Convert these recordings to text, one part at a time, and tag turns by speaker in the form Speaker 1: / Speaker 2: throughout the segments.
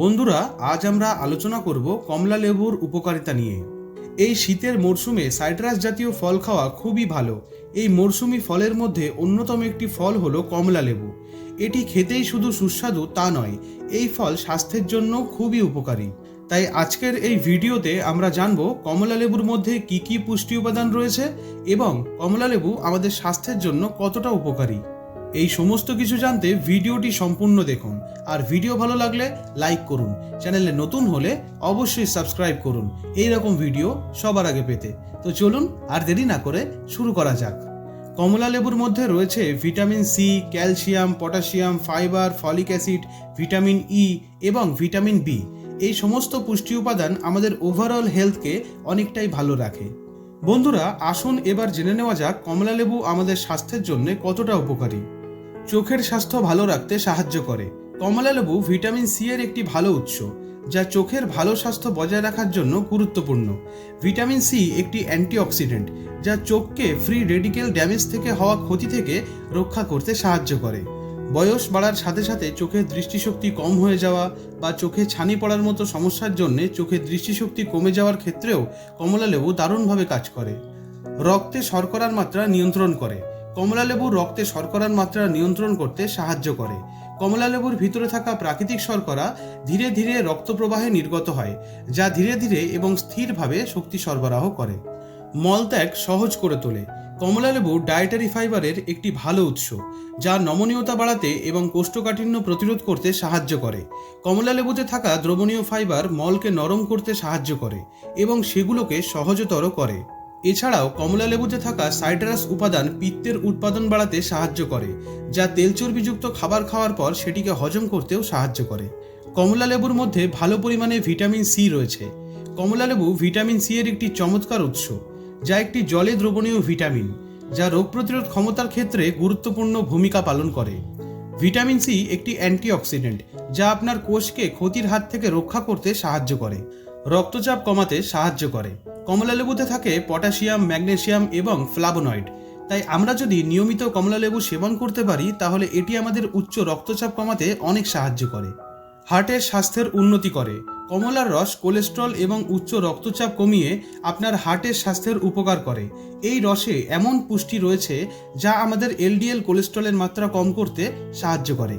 Speaker 1: বন্ধুরা, আজ আমরা আলোচনা করব কমলা লেবুর উপকারিতা নিয়ে। এই শীতের মরশুমে সাইট্রাস জাতীয় ফল খাওয়া খুবই ভালো। এই মরশুমি ফলের মধ্যে অন্যতম একটি ফল হলো কমলা লেবু। এটি খেতেই শুধু সুস্বাদু তা নয়, এই ফল স্বাস্থ্যের জন্য খুবই উপকারী। তাই আজকের এই ভিডিওতে আমরা জানব কমলা লেবুর মধ্যে কি কি পুষ্টি উপাদান রয়েছে এবং কমলা লেবু আমাদের স্বাস্থ্যের জন্য কতটা উপকারী। এই সমস্ত কিছু জানতে ভিডিওটি সম্পূর্ণ দেখুন। আর ভিডিও ভালো লাগলে লাইক করুন। চ্যানেলে নতুন হলে অবশ্যই সাবস্ক্রাইব করুন। এই রকম ভিডিও সবার আগে পেতে। তো চলুন আর দেরি না করে শুরু করা যাক। কমলা লেবুর মধ্যে রয়েছে vitamin C, calcium, potassium, fibre, folic acid, vitamin E এবং ভিটামিন বি। এই সমস্ত পুষ্টি উপাদান আমাদের ওভারঅল হেলথকে অনেকটাই ভালো রাখে। বন্ধুরা, আসুন এবার জেনে নেওয়া যাক কমলা লেবু আমাদের স্বাস্থ্যের জন্য কতটা উপকারী। চোখের স্বাস্থ্য ভালো রাখতে সাহায্য করে। কমলা লেবু ভিটামিন সি এর একটি ভালো উৎস, যা চোখের ভালো স্বাস্থ্য বজায় রাখার জন্য গুরুত্বপূর্ণ। ভিটামিন সি একটি অ্যান্টিঅক্সিডেন্ট, যা চোখকে ফ্রি রেডিকেল ড্যামেজ থেকে হওয়া ক্ষতি থেকে রক্ষা করতে সাহায্য করে। বয়স বাড়ার সাথে সাথে চোখের দৃষ্টিশক্তি কম হয়ে যাওয়া বা চোখে ছানি পড়ার মতো সমস্যার জন্য চোখের দৃষ্টিশক্তি কমে যাওয়ার ক্ষেত্রেও কমলা লেবু দারুণভাবে কাজ করে। রক্তে শর্করার মাত্রা নিয়ন্ত্রণ করে। কমলা লেবু রক্তে শর্করার মাত্রা নিয়ন্ত্রণ করতে সাহায্য করে। কমলা লেবুর ভিতরে থাকা প্রাকৃতিক শর্করা ধীরে ধীরে রক্ত প্রবাহে নির্গত হয়, যা ধীরে ধীরে এবং স্থিরভাবে শক্তি সরবরাহ করে। মলত্যাগ সহজ করে তোলে। কমলা লেবু ডায়েটারি ফাইবারের একটি ভালো উৎস, যা নমনীয়তা বাড়াতে এবং কোষ্ঠকাঠিন্য প্রতিরোধ করতে সাহায্য করে। কমলা লেবুতে থাকা দ্রবণীয় ফাইবার মলকে নরম করতে সাহায্য করে এবং সেগুলোকে সহজতর করে। এছাড়াও কমলা লেবুতে থাকা সাইট্রাস উপাদান পিত্তের উৎপাদন বাড়াতে সাহায্য করে, যা তেল চর্বিযুক্ত খাবার খাওয়ার পর সেটিকে হজম করতেও সাহায্য করে। কমলা লেবুর মধ্যে ভালো পরিমাণে ভিটামিন সি রয়েছে। কমলা লেবু ভিটামিন সি এর একটি চমৎকার উৎস, যা একটি জলে দ্রবণীয় ভিটামিন, যা রোগ প্রতিরোধ ক্ষমতার ক্ষেত্রে গুরুত্বপূর্ণ ভূমিকা পালন করে। ভিটামিন সি একটি অ্যান্টিঅক্সিডেন্ট, যা আপনার কোষকে ক্ষতির হাত থেকে রক্ষা করতে সাহায্য করে। রক্তচাপ কমাতে সাহায্য করে। কমলা লেবুতে থাকে পটাশিয়াম, ম্যাগনেশিয়াম এবং ফ্লাবোনয়েড তাই আমরা যদি নিয়মিত কমলা লেবু সেবন করতে পারি, তাহলে এটি আমাদের উচ্চ রক্তচাপ কমাতে অনেক সাহায্য করে। হার্টের স্বাস্থ্যের উন্নতি করে। কমলার রস কোলেস্ট্রল এবং উচ্চ রক্তচাপ কমিয়ে আপনার হার্টের স্বাস্থ্যের উপকার করে। এই রসে এমন পুষ্টি রয়েছে যা আমাদের এলডিএল কোলেস্ট্রলের মাত্রা কম করতে সাহায্য করে।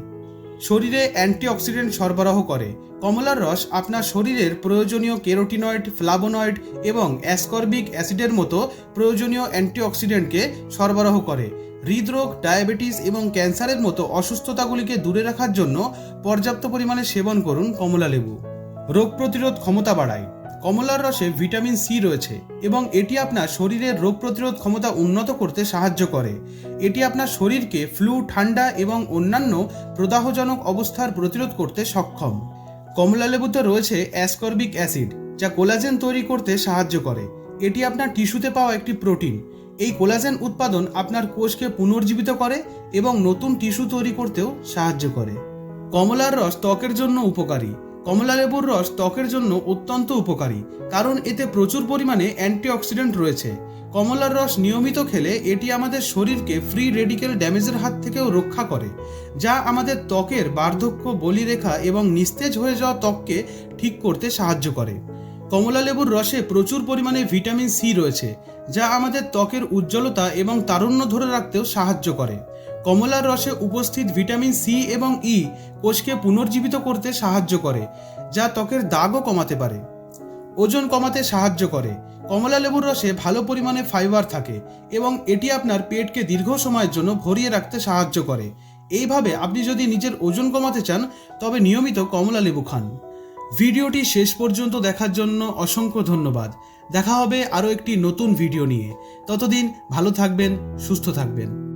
Speaker 1: শরীরে অ্যান্টিঅক্সিডেন্ট সরবরাহ করে। কমলার রস আপনার শরীরের প্রয়োজনীয় কেরোটিনয়েড ফ্লাবোনয়েড এবং অ্যাসকর্বিক অ্যাসিডের মতো প্রয়োজনীয় অ্যান্টিঅক্সিডেন্টকে সরবরাহ করে। হৃদরোগ, ডায়াবেটিস এবং ক্যান্সারের মতো অসুস্থতাগুলিকে দূরে রাখার জন্য পর্যাপ্ত পরিমাণে সেবন করুন কমলা লেবু রোগ প্রতিরোধ ক্ষমতা বাড়ায়। কমলার রসে ভিটামিন সি রয়েছে এবং এটি আপনার শরীরের রোগ প্রতিরোধ ক্ষমতা উন্নত করতে সাহায্য করে। এটি আপনার শরীরকে ফ্লু, ঠান্ডা এবং অন্যান্য প্রদাহজনক অবস্থার প্রতিরোধ করতে সক্ষম। কমলা লেবুতে রয়েছে অ্যাসকর্বিক অ্যাসিড, যা কোলাজেন তৈরি করতে সাহায্য করে। এটি আপনার টিস্যুতে পাওয়া একটি প্রোটিন। এই কোলাজেন উৎপাদন আপনার কোষকে পুনর্জীবিত করে এবং নতুন টিস্যু তৈরি করতেও সাহায্য করে। কমলার রস ত্বকের জন্য উপকারী। কমলা লেবুর রস ত্বকের জন্য অত্যন্ত উপকারী, কারণ এতে প্রচুর পরিমাণে অ্যান্টিঅক্সিডেন্ট রয়েছে। কমলার রস নিয়মিত খেলে এটি আমাদের শরীরকে ফ্রি রেডিকেল ড্যামেজের হাত থেকেও রক্ষা করে, যা আমাদের ত্বকের বার্ধক্য, বলিরেখা এবং নিস্তেজ হয়ে যাওয়া ত্বককে ঠিক করতে সাহায্য করে। কমলা লেবুর রসে প্রচুর পরিমাণে ভিটামিন সি রয়েছে, যা আমাদের ত্বকের উজ্জ্বলতা এবং তারুণ্য ধরে রাখতেও সাহায্য করে। কমলার রসে উপস্থিত ভিটামিন সি এবং ই কোষকে পুনর্জীবিত করতে সাহায্য করে, যা ত্বকের দাগও কমাতে পারে। ওজন কমাতে সাহায্য করে। কমলা লেবুর রসে ভালো পরিমাণে ফাইবার থাকে এবং এটি আপনার পেটকে দীর্ঘ সময়ের জন্য ভরিয়ে রাখতে সাহায্য করে। এইভাবে আপনি যদি নিজের ওজন কমাতে চান, তবে নিয়মিত কমলা লেবু খান। ভিডিওটি শেষ পর্যন্ত দেখার জন্য অসংখ্য ধন্যবাদ। দেখা হবে আরও একটি নতুন ভিডিও নিয়ে। ততদিন ভালো থাকবেন, সুস্থ থাকবেন।